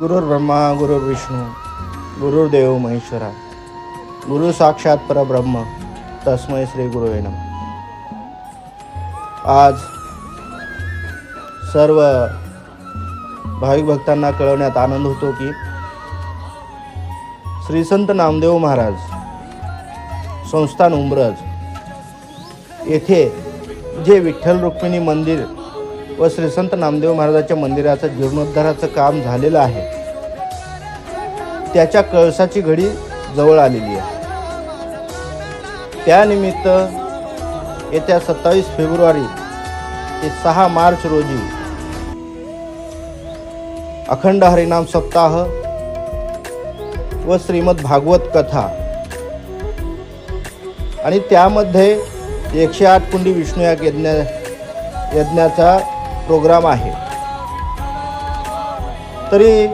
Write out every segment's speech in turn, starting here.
गुरुर्ब्रह्मा गुरुर्विष्णू गुरुर्देव महेश्वरा गुरु साक्षात परब्रह्म तस्मै श्री गुरु नम. आज सर्व भाविक भक्तांना कळवण्यात आनंद होतो की श्री संत नामदेव महाराज संस्थान उंब्रज येथे जे विठ्ठल रुक्मिणी मंदिर व श्री संत नामदेव महाराजाच्या मंदिराचं जीर्णोद्धाराचं काम झालेलं आहे. त्याच्या कळसाची घडी जवळ आलेली आहे. त्यानिमित्त येत्या सत्तावीस फेब्रुवारी ते सहा मार्च रोजी अखंड हरिनाम सप्ताह व श्रीमद भागवत कथा आणि त्यामध्ये एकशे आठ कुंडी विष्णू या यज्ञ यज्ञाचा प्रोग्राम आहे. तरी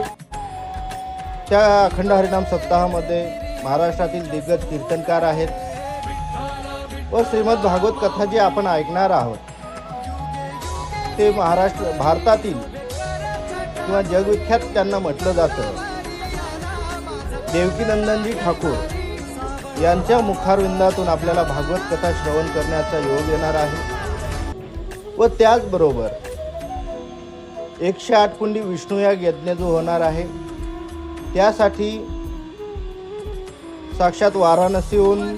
त्या अखंड हरिनाम सप्ताहामध्ये महाराष्ट्रातील दिग्गज कीर्तनकार आहेत व श्रीमद भागवत कथा जी आपण ऐकणार आहोत ते महाराष्ट्र भारतातील किंवा जगविख्यात त्यांना म्हटलं जातं. देवकीनंदनजी ठाकूर यांच्या मुखारविंदातून आपल्याला भागवत कथा श्रवण करण्याचा योग येणार आहे. व त्याचबरोबर एकशे आठ कुंडी या यज्ञ जो होणार आहे. त्यासाठी साक्षात वाराणसीहून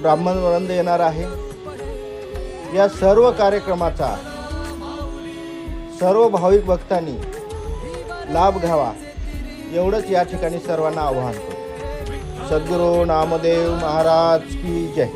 ब्राह्मण वरंद येणार आहे. या सर्व कार्यक्रमाचा सर्व भाविक भक्तांनी लाभ घ्यावा एवढंच या ठिकाणी सर्वांना आव्हान करतो. सद्गुरू नामदेव महाराज की जय.